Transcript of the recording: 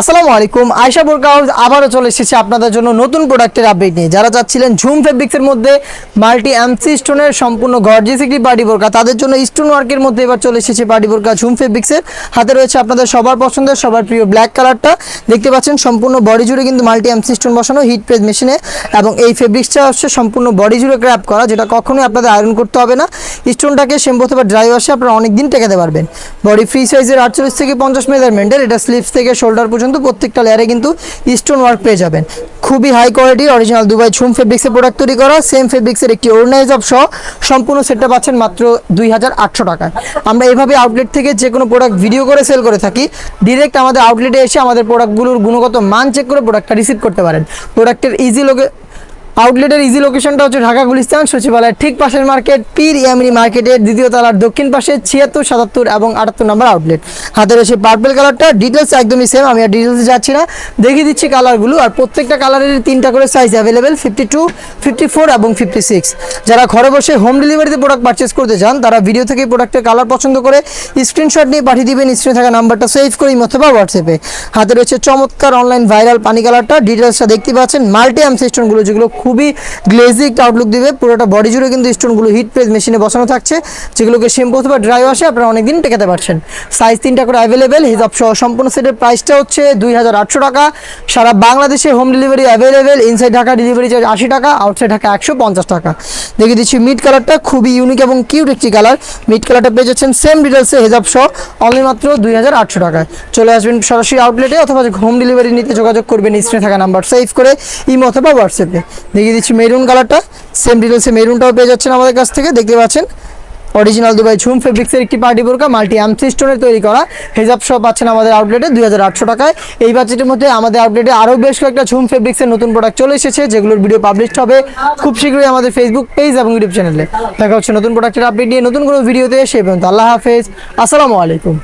আসসালামু আলাইকুম, আয়শা বোরকা হাউস আবারও চলে এসেছে আপনাদের জন্য নতুন প্রোডাক্টের আপডেট নিয়ে। যারা চাচ্ছিলেন ঝুম ফেব্রিক্সের মধ্যে মাল্টি এমসি স্টোনের সম্পূর্ণ গর্জিয়াস একটি পার্টি বোরকা, তাদের জন্য স্টোন ওয়ার্কের মধ্যে এবার চলে এসেছে পার্টি বোরকা ঝুম ফেব্রিক্সের হাতে রয়েছে আপনাদের সবার পছন্দের, সবার প্রিয় ব্ল্যাক কালারটা দেখতে পাচ্ছেন সম্পূর্ণ বডি জুড়ে কিন্তু মাল্টি এমসি স্টোন বসানো হিট প্রেস মেশিনে এবং এই ফেব্রিক্সটা হচ্ছে সম্পূর্ণ বডি জুড়ে ক্র্যাপ করা, যেটা কখনোই আপনাদের আয়রন করতে হবে না। স্টোনটাকে শ্যাম্পু বা ড্রাই ওয়াশে আপনারা অনেক দিন টেকাতে পারবেন। বডি ফ্রি সাইজের আটচল্লিশ থেকে পঞ্চাশ মেজারমেন্টের এটা স্লিপস থেকে শোল্ডার পর্যন্ত প্রত্যেকটা লেয়ারে কিন্তু স্টোন ওয়ার্ক পেয়ে যাবেন। খুবই হাই কোয়ালিটি অরিজিনাল দুবাই ছুম ফেব্রিক্সের প্রোডাক্ট তৈরি করা সেম ফেব্রিক্সের একটি অর্গানাইজ অফ সহ সম্পূর্ণ সেটটা পাচ্ছেন মাত্র দুই হাজার আটশো টাকায়। আমরা এভাবে আউটলেট থেকে যে কোনো প্রোডাক্ট ভিডিও করে সেল করে থাকি ডিরেক্ট আমাদের আউটলেটে এসে আমাদের প্রোডাক্টগুলোর গুণগত মান চেক করে প্রোডাক্টটা রিসিভ করতে পারেন। প্রোডাক্টের ইজি লোকে আউটলেটের ইজি লোকেশনটা হচ্ছে ঢাকা গুলিস্তান, সচিবালয়ের ঠিক পাশের মার্কেট পীর ইয়ামিনী মার্কেটের দ্বিতীয় তলার দক্ষিণ পাশে ছিয়াত্তর, সাতাত্তর এবং আটাত্তর নম্বর আউটলেট হাতে রয়েছে পার্পেল কালারটা ডিটেলস একদমই সেম আমি আর ডিটেলসে যাচ্ছি না। দেখিয়ে দিচ্ছি কালারগুলো আর প্রত্যেকটা কালারের তিনটা করে size available fifty two fifty four এবং ফিফটি সিক্স যারা ঘরে বসে হোম ডেলিভারিতে প্রোডাক্ট পারচেস করতে চান, তারা ভিডিও থেকে প্রোডাক্টের কালার পছন্দ করে স্ক্রিনশট নিয়ে পাঠিয়ে দিবেন স্ক্রিনে থাকা নাম্বারটা সেভ করে অথবা হোয়াটসঅ্যাপে হাতে রয়েছে চমৎকার অনলাইন ভাইরাল পানি কালারটা ডিটেলসটা দেখতে পাচ্ছেন মাল্টি আম স্টোনগুলো যেগুলো খুবই গ্লেজি একটা আউটলুক দিবে। পুরোটা বডি জুড়ে কিন্তু স্টোনগুলো হিট প্রেস মেশিনে বসানো থাকছে। যেগুলোকে শ্যাম্পু অথবা ড্রাই ওয়াশে আপনারা অনেকদিন টেকাতে পারছেন। সাইজ তিনটা করে অ্যাভেলেবেল হিসাব সহ সম্পূর্ণ সেটের প্রাইসটা হচ্ছে দুই হাজার আটশো টাকা। সারা বাংলাদেশে home delivery available inside Dhaka delivery charge আশি টাকা আউটসাইড ঢাকা একশো পঞ্চাশ টাকা। দেখে দিচ্ছি মিড কালারটা খুবই ইউনিক এবং কিউট একটি কালার মিড কালারটা পেয়ে যাচ্ছেন সেম ডিটেলসে হেজাব সহ অনলি মাত্র দুই হাজার আটশো টাকায়। চলে আসবেন সরাসরি আউটলেটে অথবা হোম ডেলিভারি নিতে যোগাযোগ করবেন স্ক্রিনে থাকা নাম্বার সেভ করে ইমো অথবা হোয়াটসঅ্যাপে দেখিয়ে দিচ্ছি মেরুন কালারটা সেম ডিটেলসে মেরুনটাও পেয়ে যাচ্ছেন আমাদের কাছ থেকে, দেখতে পাচ্ছেন। অরিজিনাল দুবাই ঝুম ফেব্রিক্সের একটি পার্টি বোরকা মাল্টি অ্যামসি স্টোনের তৈরি করা। হেজাব সব পাচ্ছেন আমাদের আউটলেটে দুই হাজার আটশো টাকায়। এই বাজেটের মধ্যে আমাদের আউটলেটে আরও বেশ কয়েকটা ঝুম ফেব্রিক্সের নতুন প্রোডাক্ট চলে এসেছে, যেগুলোর ভিডিও পাবলিশ হবে খুব শীঘ্রই আমাদের ফেসবুক পেজ এবং ইউটিউব চ্যানেলে দেখা হচ্ছে নতুন প্রোডাক্টের আপডেট নিয়ে নতুন কোনো ভিডিওতে সে পর্যন্ত আল্লাহ হাফেজ। আসসালামু আলাইকুম।